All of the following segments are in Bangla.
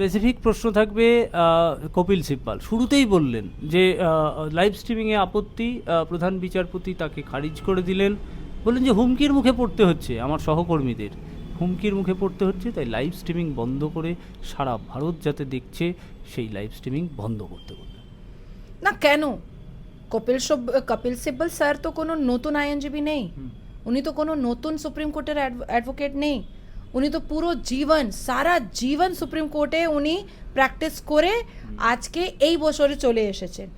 স্পেসিফিক প্রশ্ন থাকবে কপিল সিব্বাল। শুরুতেই বললেন যে লাইভ স্ট্রিমিংয়ে আপত্তি প্রধান বিচারপতি তাকে খারিজ করে দিলেন। বললেন যে হুমকির মুখে পড়তে হচ্ছে আমার সহকর্মীদের। হুমকির মুখে পড়তে হচ্ছে তাই লাইভ স্ট্রিমিং বন্ধ করে সারা ভারত যাতে দেখছে সেই লাইভ স্ট্রিমিং বন্ধ করতে বললেন। না কেন? কপিল কপিল সিব্বল স্যার তো কোনো নতুন আইএনজিবি নেই। উনি তো কোনো নতুন সুপ্রিম কোর্টের অ্যাডভোকেট নেই। উনি তো পুরো জীবন সারা জীবন সুপ্রিম কোর্টে উনি প্র্যাকটিস করে আজকে এই বছরে চলে এসেছেন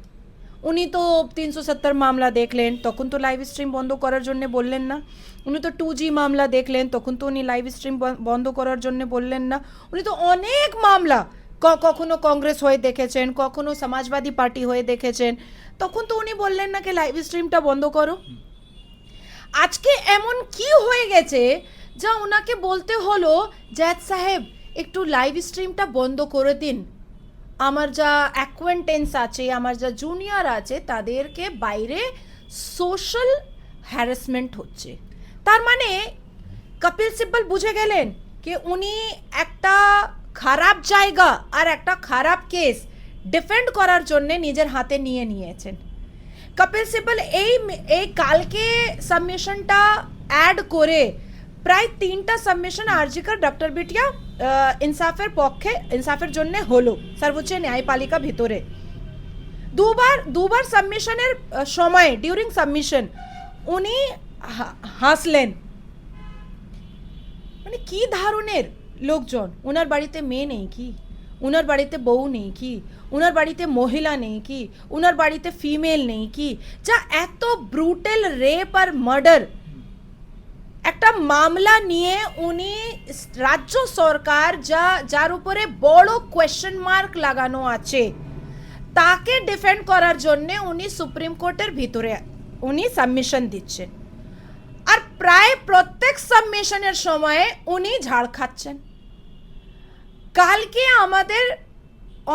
উনি তো তিনশো সত্তর মামলা দেখলেন তখন তো লাইভ স্ট্রিম বন্ধ করার জন্য বললেন না উনি তো টু জি মামলা দেখলেন তখন তো উনি লাইভ স্ট্রিম বন্ধ করার জন্য বললেন না উনি তো অনেক মামলা কখনো কংগ্রেস হয়ে দেখেছেন কখনো সমাজবাদী পার্টি হয়ে দেখেছেন তখন তো উনি বললেন না কি লাইভ স্ট্রিমটা বন্ধ করো আজকে এমন কি হয়ে গেছে যা ওনাকে বলতে হলো জায়দ সাহেব, একটু লাইভ স্ট্রিমটা বন্ধ করে দিন। আমার যা অ্যাকোয়েন্টেন্স আছে, আমার যা জুনিয়র আছে, তাদেরকে বাইরে সোশ্যাল হ্যারাসমেন্ট হচ্ছে। তার মানে কপিল সিব্বল বুঝে গেলেন যে উনি একটা খারাপ জায়গা আর একটা খারাপ কেস ডিফেন্ড করার জন্যে নিজের হাতে নিয়ে নিয়েছেন। কপিল সিব্বল এই এই কালকে সাবমিশনটা অ্যাড করে প্রায় তিনটা সাবমিশন আরজিকার ডক্টর বিটিয়া আহ, ইনসাফের পক্ষে ইনসাফের জন্য হলো সর্বোচ্চ ন্যায়পালিকা ভিতরে দুবার দুবার সাবমিশনের সময় ডিউরিং সাবমিশন উনি হা- হাসলেন মানে কি ধরনের লোকজন ওনার বাড়িতে মেয়ে নেই কি ওনার বাড়িতে বউ নেই কি ওনার বাড়িতে মহিলা নেই কি ওনার বাড়িতে ফিমেল নেই কি যা এত ব্রুটাল রেপ আর মার্ডার একটা মামলা নিয়ে উনি রাজ্য সরকার যা, যার উপরে বড় কোয়েশ্চেন মার্ক লাগানো আছে, তাকে ডিফেন্ড করার জন্য উনি সুপ্রিম কোর্টের ভিতরে উনি সাবমিশন দিচ্ছেন। আর প্রায় প্রত্যেক সাবমিশনের সময়ে উনি ঝাড় খাচ্ছেন। কালকে আমাদের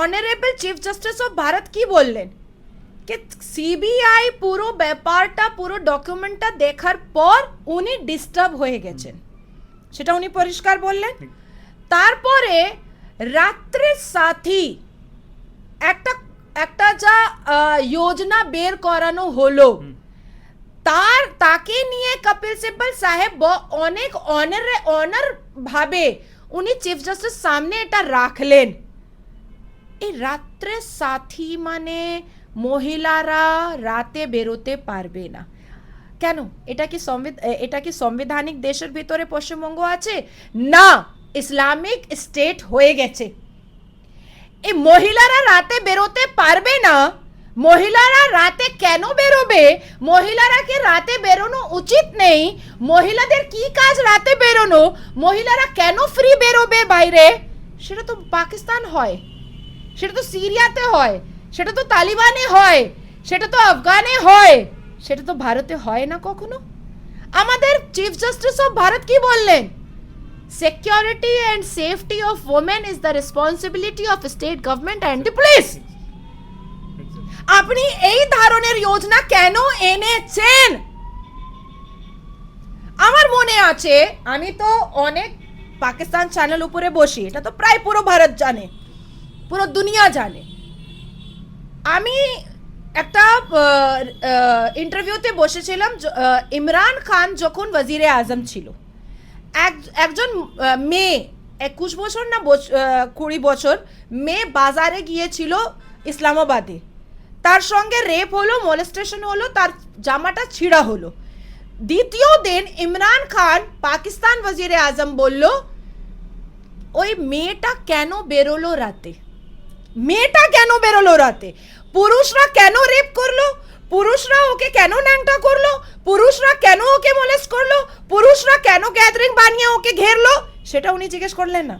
honourable chief justice of Bharat কি বললেন? যে সিবিআই পুরো ব্যাপারটা পুরো ডকুমেন্টটা দেখার পর উনি ডিস্টার্ব হয়ে গেছেন সেটা উনি পরিষ্কার বললেন তারপরে রাত্রে সাথী একটা একটা যা যোজনা বের করানো হলো তার তাকে নিয়ে কপিল সিব্বল সাহেব অনেক অনার অনার ভাবে উনি চিফ জাস্টিস সামনে এটা রাখলেন এই রাত্রে সাথী মানে মহিলারা রাতে বেরোতে পারবে না। কেন? এটা কি এটা কি সংবিধানিক দেশের ভিতরে পশ্চিমবঙ্গ আছে? না, ইসলামিক স্টেট হয়ে গেছে। এই মহিলারা রাতে বেরোতে পারবে না। মহিলারা রাতে কেন বেরোবে? মহিলারা কি রাতে বেরোনো উচিত নেই? মহিলাদের কি কাজ রাতে বেরোনো? মহিলারা কেন ফ্রি বেরোবে বাইরে? সেটা তো পাকিস্তান হয়। সেটা তো সিরিয়াতে হয়। সেটা তো তালিবানে হয়, সেটা তো আফগানে হয়, সেটা তো ভারতে হয় না কখনো? আমাদের চিফ জাস্টিস অফ ভারত কি বললেন? Security and safety of women is the responsibility of state government and the police. আপনি এই ধরনের যোজনা কেন এনেছেন? আমার মনে আছে, আমি তো অনেক পাকিস্তান চ্যানেল উপরে বসি, এটা তো প্রায় পুরো ভারত জানে, পুরো দুনিয়া জানে। আমি একটা ইন্টারভিউতে বসেছিলাম ইমরান খান যখন ওয়াজিরে আজম ছিল। এক- একজন মেয়ে, একুশ বছর না কুড়ি বছর, মেয়ে বাজারে গিয়েছিল ইসলামাবাদে। তার সঙ্গে রেপ হলো মোলেস্টেশন হলো, তার জামাটা ছিঁড়া হলো। দ্বিতীয় দিন ইমরান খান পাকিস্তান ওয়াজিরে আজম বলল, ওই মেয়েটা কেন বেরোলো রাতে? মেয়েটা কেন বেরোলো রাতে? পুরুষরা কেন রেপ করল? পুরুষরা ওকে কেন ন্যাংটা করল? পুরুষরা কেন ওকে মলেস করল? পুরুষরা কেন গ্যাদারিং বানিয়ে ওকে ঘেরলো? সেটা উনি জিজ্ঞেস করলেন না।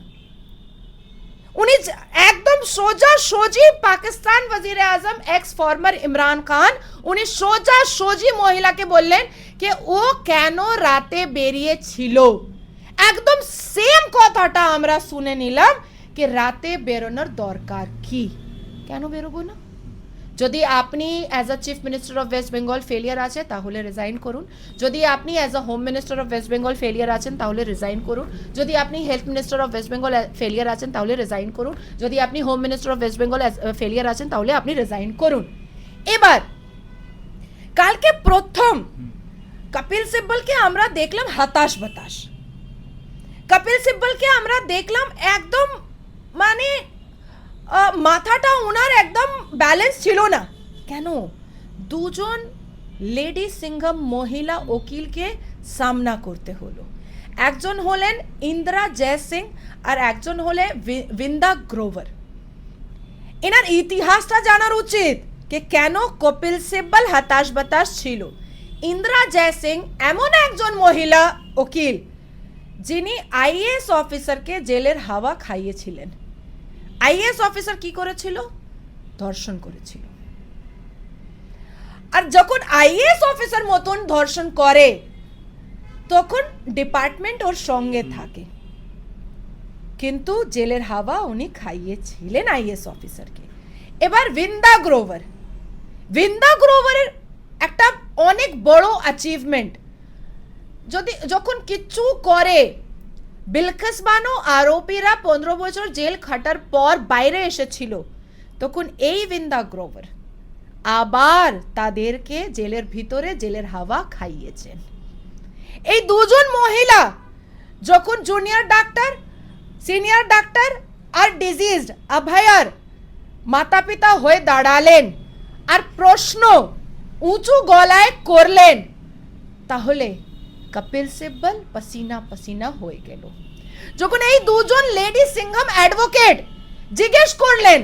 উনি একদম সোজা সোজি পাকিস্তান ওয়াজির আজম এক্স ফর্মার ইমরান খান, উনি সোজা সোজি মহিলাকে বললেন যে ও কেন রাতে বেরিয়েছিল? একদম সেম কথাটা আমরা শুনে নিলাম যে রাতে বেরোনোর দরকার কি? কেন বেরোবো না? যদি আপনি as a chief minister of West Bengal failure আছে, তাহলে রিজাইন করুন। যদি আপনি as a home minister of West Bengal failure আছেন, তাহলে রিজাইন করুন। যদি আপনি health minister of West Bengal failure আছেন, তাহলে রিজাইন করুন। যদি আপনি home minister of West Bengal failure আছেন, তাহলে আপনি রিজাইন করুন। এবার, কালকে প্রথম কপিল সিব্বলকে আমরা দেখলাম হতাশ বাতাস। কপিল সিব্বলকে আমরা দেখলাম একদম মানে মাথাটা ওনার ব্যালেন্স ছিল না। কেন? দুজন লেডি সিংহম মহিলা ওকিলকে সামনা করতে হলো। একজন হলেন ইন্দিরা জয় সিং আর একজন হলে বিন্দা গ্রোভার। এনার ইতিহাসটা জানার উচিত যে কেন কপিল সিব্বল হতাশ বাতাস ছিল। ইন্দিরা জয় সিং এমন একজন মহিলা উকিল যিনি আইএএস অফিসারকে জেলের হাওয়া খাইয়েছিলেন। আইএস অফিসার কি করেছিল? ধর্ষণ করেছিল। আর যখন আইএএস অফিসার মতন ধর্ষণ করে, তখন ডিপার্টমেন্ট ওর সঙ্গে থাকে। কিন্তু জেলের হাওয়া উনি খাইয়েছিলেন আইএস অফিসারকে। এবার বিন্দা গ্রোভার। বিন্দা গ্রোভারের একটা অনেক বড় অ্যাচিভমেন্ট যদি যখন কিচ্ছু করে, বিলকিস বানো আরোপীরা পনেরো বছর জেল খাটার পর বাইরে এসেছিল। তখন এই বিন্দা গ্রোভার আবার তাদেরকে জেলের ভিতরে জেলের হাওয়া খাইয়েছেন। এই দুজন মহিলা যখন জুনিয়র ডাক্তার সিনিয়র ডাক্তার আর ডিজিজড অভয়ার মাতা পিতা হয়ে দাঁড়ালেন আর প্রশ্ন উঁচু গলায় করলেন, তাহলে কপিল সিব্বল পসিনা পসিনা হয়ে গেল। যখন এই দুজন লেডি সিংহম অ্যাডভোকেট জিজ্ঞেস করলেন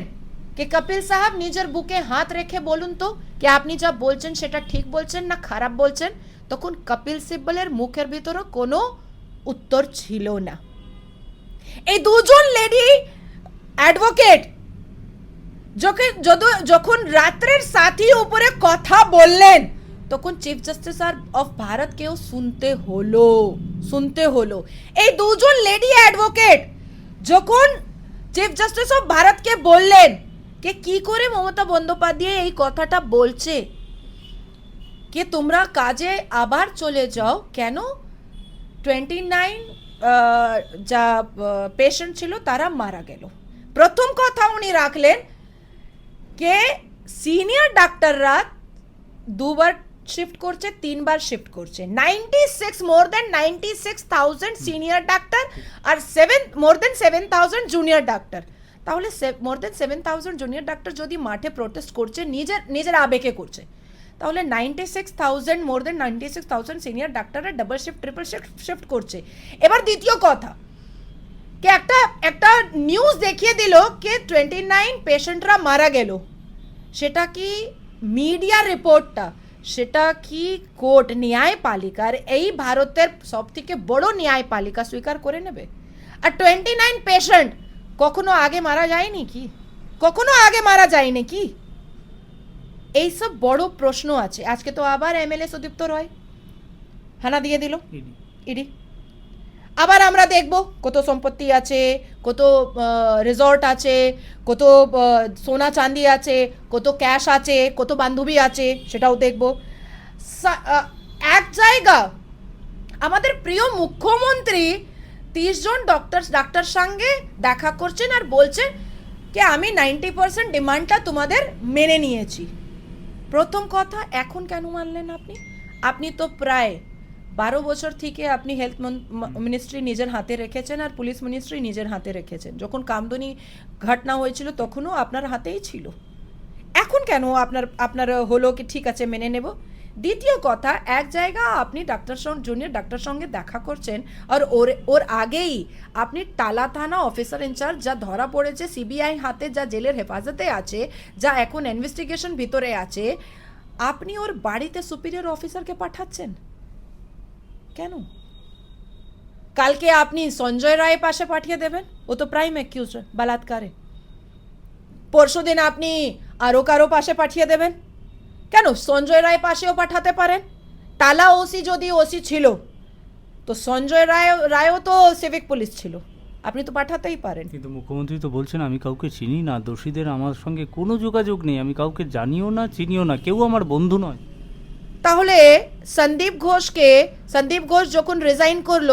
যে কপিল সাহেব নিজের বুকে হাত রেখে বলুন তো কি আপনি যা বলছেন সেটা ঠিক বলছেন না খারাপ বলছেন তখন কপিল সিব্বলের মুখের ভিতরে কোনো উত্তর ছিল না এই দুজন লেডি অ্যাডভোকেট যখন রাত্রের সাথী উপরে কথা বললেন তখন চিফ জাস্টিস আর অফ ভারতকেও শুনতে হলো শুনতে হলো এই দুজন লেডি অ্যাডভোকেট যখন চিফ জাস্টিস অফ ভারতকে বললেন কে কি করে মমতা বন্দ্যোপাধ্যায় এই কথাটা বলছে? কে তোমরা কাজে আবার চলে যাও? কেন? টোয়েন্টি নাইন যা পেশেন্ট ছিল তারা মারা গেল। প্রথম কথা উনি রাখলেন, কে সিনিয়র ডাক্তাররা দুবার শিফট করছে, তিনবার শিফট করছে। Ninety six more than ninety six thousand senior doctor আর seven more than seven thousand junior doctor তাহলে more than seven thousand junior doctor যদি মাঠে প্রোটেস্ট করছে, নিজের নিজের আবেগে করছে, তাহলে ninety six thousand more than ninety six thousand senior ডাক্তাররা double shift triple shift shift করছে। এবার দ্বিতীয় কথা, কে একটা একটা নিউজ দেখিয়ে দিল কে টোয়েন্টি নাইন পেশেন্টরা মারা গেল। সেটা কি মিডিয়া রিপোর্টটা সেটা কি কোর্ট ন্যায়পালিকার, এই ভারতের সব থেকে বড় ন্যায়পালিকা স্বীকার করে নেবে? আর টোয়েন্টি নাইন পেশেন্ট কখনো আগে মারা যায়নি কি? কখনো আগে মারা যায়নি কি? এইসব বড় প্রশ্ন আছে। আজকে তো আবার এমএলএ সুদীপ্ত রয়। হানা দিয়ে দিল। ইডি। আবার আমরা দেখব কত সম্পত্তি আছে কত রিসর্ট আছে কত সোনা চাঁদি আছে কত ক্যাশ আছে কত বান্ধবী আছে সেটাও দেখব। এক জায়গা। আমাদের প্রিয় মুখ্যমন্ত্রী তিরিশ জন ডক্টর ডাক্তার সঙ্গে দেখা করছেন আর বলছেন যে আমি নাইনটি পার্সেন্ট ডিমান্ডটা তোমাদের মেনে নিয়েছি। প্রথম কথা, এখন কেন মানলেন আপনি? আপনি তো প্রায় বারো বছর থেকে আপনি হেলথ মিনিস্ট্রি নিজের হাতে রেখেছেন আর পুলিশ মিনিস্ট্রি নিজের হাতে রেখেছেন। যখন কামদনি ঘটনা হয়েছিল তখনও আপনার হাতেই ছিল। এখন কেন আপনার আপনার হলো কি ঠিক আছে মেনে নেব? দ্বিতীয় কথা, এক জায়গা আপনি ডাক্তার জুনিয়র ডাক্তার সঙ্গে দেখা করছেন আর ওর ওর আগেই আপনি টালা থানা অফিসার ইনচার্জ যা ধরা পড়েছে সিবিআই হাতে যা জেলের হেফাজতে আছে, যা এখন ইনভেস্টিগেশন ভিতরে আছে, আপনি ওর বাড়িতে সুপিরিয়র অফিসারকে পাঠাচ্ছেন? কেন? কালকে আপনি সঞ্জয় রায় পাশে পাঠিয়ে দেবেন? ও তো প্রাইম অ্যাকিউজ বলাৎকারে। পরশু দিন আপনি আরও কারও পাশে পাঠিয়ে দেবেন? কেন? সঞ্জয় রায় পাশেও পাঠাতে পারেন? টালা ওসি যদি ওসি ছিল তো সঞ্জয় রায় রায়ও তো সিভিক পুলিশ ছিল। আপনি তো পাঠাতেই পারেন। কিন্তু মুখ্যমন্ত্রী তো বলছেন আমি কাউকে চিনি না দোষীদের আমার সঙ্গে কোনো যোগাযোগ নেই আমি কাউকে জানিও না চিনিও না কেউ আমার বন্ধু নয়। তাহলে সন্দীপ ঘোষকে সন্দীপ ঘোষ যখন রিজাইন করল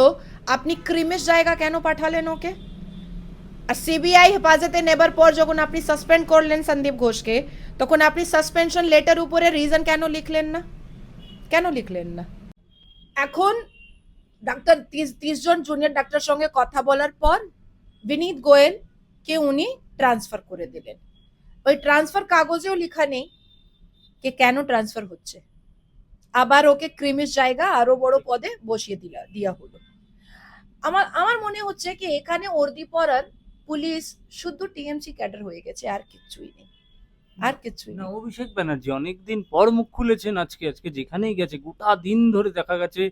আপনি ক্রিমিস জায়গা কেন পাঠালেন ওকে? আর সিবিআই হেফাজতে নেবার পর যখন আপনি সাসপেন্ড করলেন সন্দীপ ঘোষকে, তখন আপনি সাসপেনশন লেটার উপরে রিজন কেন লিখলেন না? কেন লিখলেন না? এখন ডাক্তার তিরিশ জন জুনিয়র ডাক্তার সঙ্গে কথা বলার পর বিনীত গোয়েল কে উনি ট্রান্সফার করে দিলেন। ওই ট্রান্সফার কাগজেও লেখা নেই যে কেন ট্রান্সফার হচ্ছে। আবার ওকে ক্রিমিস জায়গা আরও বড় পদে বসিয়ে দিলা, দিয়া হলো। আমার আমার মনে হচ্ছে কি এখানে অর্দি পরার পুলিশ শুদ্ধ টিএমসি ক্যাডার হয়ে গেছে আর কিচ্ছুই নেই। আর কিচ্ছুই না অভিষেক ব্যানার্জি অনেকদিন পর মুখ খুলেছেন আজকে আজকে যেখানেই গেছে গোটা দিন ধরে দেখা গেছে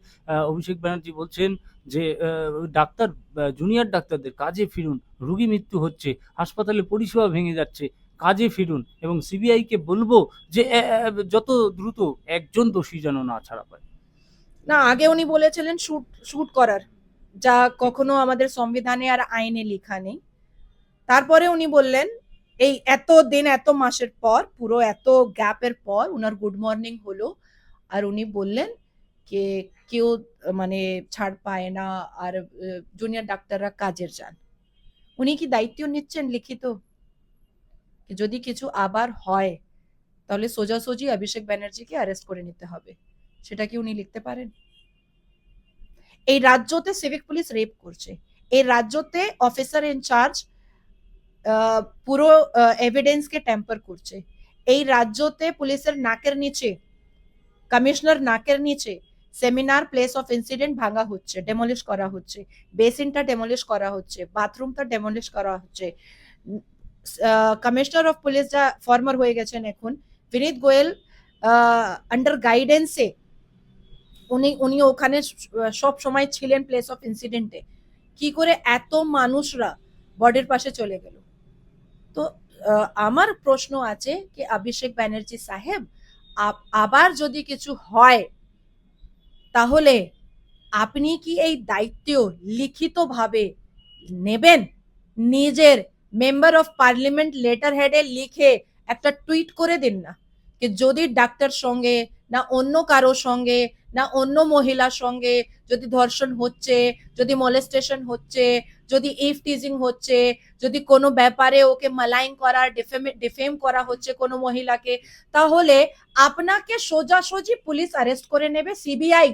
অভিষেক ব্যানার্জি বলছেন যে ডাক্তার জুনিয়র ডাক্তারদের কাজে ফিরুন রোগী মৃত্যু হচ্ছে হাসপাতালে পরিষেবা ভেঙে যাচ্ছে কাজে ফিরুন এবং সিবিআই কে বলব যে যত দ্রুত একজন দোষী যেন না ছাড়া পায়। না আগে উনি বলেছিলেন শুট শুট করার। যা কখনো আমাদের সংবিধানে আর আইনে লেখা নেই। তারপরে উনি বললেন, এই এত দিন, এত মাসের পর, পুরো এত গ্যাপের পর উনার গুড মর্নিং হলো। আর উনি বললেন যে কেউ মানে ছাড় পায় না, আর জুনিয়র ডাক্তাররা কাজের যান। উনি কি দায়িত্ব নিচ্ছেন লিখিত? যদি কিছু আবার হয়, তাহলে সোজাসুজি অভিষেক ব্যানার্জিকে অ্যারেস্ট করে নিতে হবে। সেটা কি উনি লিখতে পারেন? এই রাজ্যতে সিভিক পুলিশ রেপ করছে। এই রাজ্যতে অফিসার ইনচার্জ পুরো এভিডেন্সকে টেম্পার করছে এই রাজ্যতে পুলিশের নাকের নিচে কমিশনার নাকের নিচে সেমিনার প্লেস অফ ইনসিডেন্ট ভাঙা হচ্ছে ডেমলিশ করা হচ্ছে বেসিনটা ডেমলিশ করা হচ্ছে বাথরুমটা ডেমলিশ করা হচ্ছে কমিশনার অফ পুলিশ যা ফর্মার হয়ে গেছেন এখন বিনীত গোয়েল আন্ডার গাইডেন্সে উনি উনি ওখানে সব সময় ছিলেন প্লেস অফ ইনসিডেন্টে কি করে এত মানুষরা বডির পাশে চলে গেল তো আমার প্রশ্ন আছে কি অভিষেক ব্যানার্জি সাহেব আবার যদি কিছু হয়, তাহলে আপনি কি এই দায়িত্ব লিখিতভাবে নেবেন? নিজের মেম্বার অফ পার্লামেন্ট লেটার হেডে লিখে একটা টুইট করে দিন না। যদি ডাক্তার সঙ্গে না অন্য কারও সঙ্গে না অন্য মহিলার সঙ্গে যদি ধর্ষণ হচ্ছে, যদি মলেস্টেশন হচ্ছে, যদি ইফ টিজিং হচ্ছে, যদি কোনো ব্যাপারে ওকে মালাইং করা ডিফেম করা হচ্ছে কোনো মহিলাকে, তাহলে আপনাকে সোজাসুজি পুলিশ অ্যারেস্ট করে নেবে সিবিআই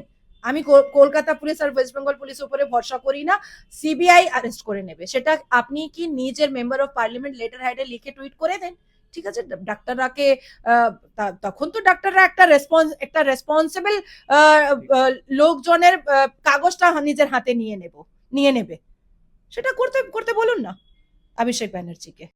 আমি কলকাতা পুলিশ আর ওয়েস্ট বেঙ্গল পুলিশ উপরে ভরসা করি না সিবিআই অ্যারেস্ট করে নেবে। সেটা আপনি কি নিজের মেম্বার অফ পার্লামেন্ট লেটার হেডে লিখে টুইট করে দেন? ঠিক আছে? ডাক্তাররাকে তখন তো ডাক্তাররা একটা রেসপন্স একটা রেসপন্সিবল লোকজনের কাগজটা নিজের হাতে নিয়ে নেব, নিয়ে নেবে। সেটা করতে করতে বলুন না, অভিষেক ব্যানার্জিকে।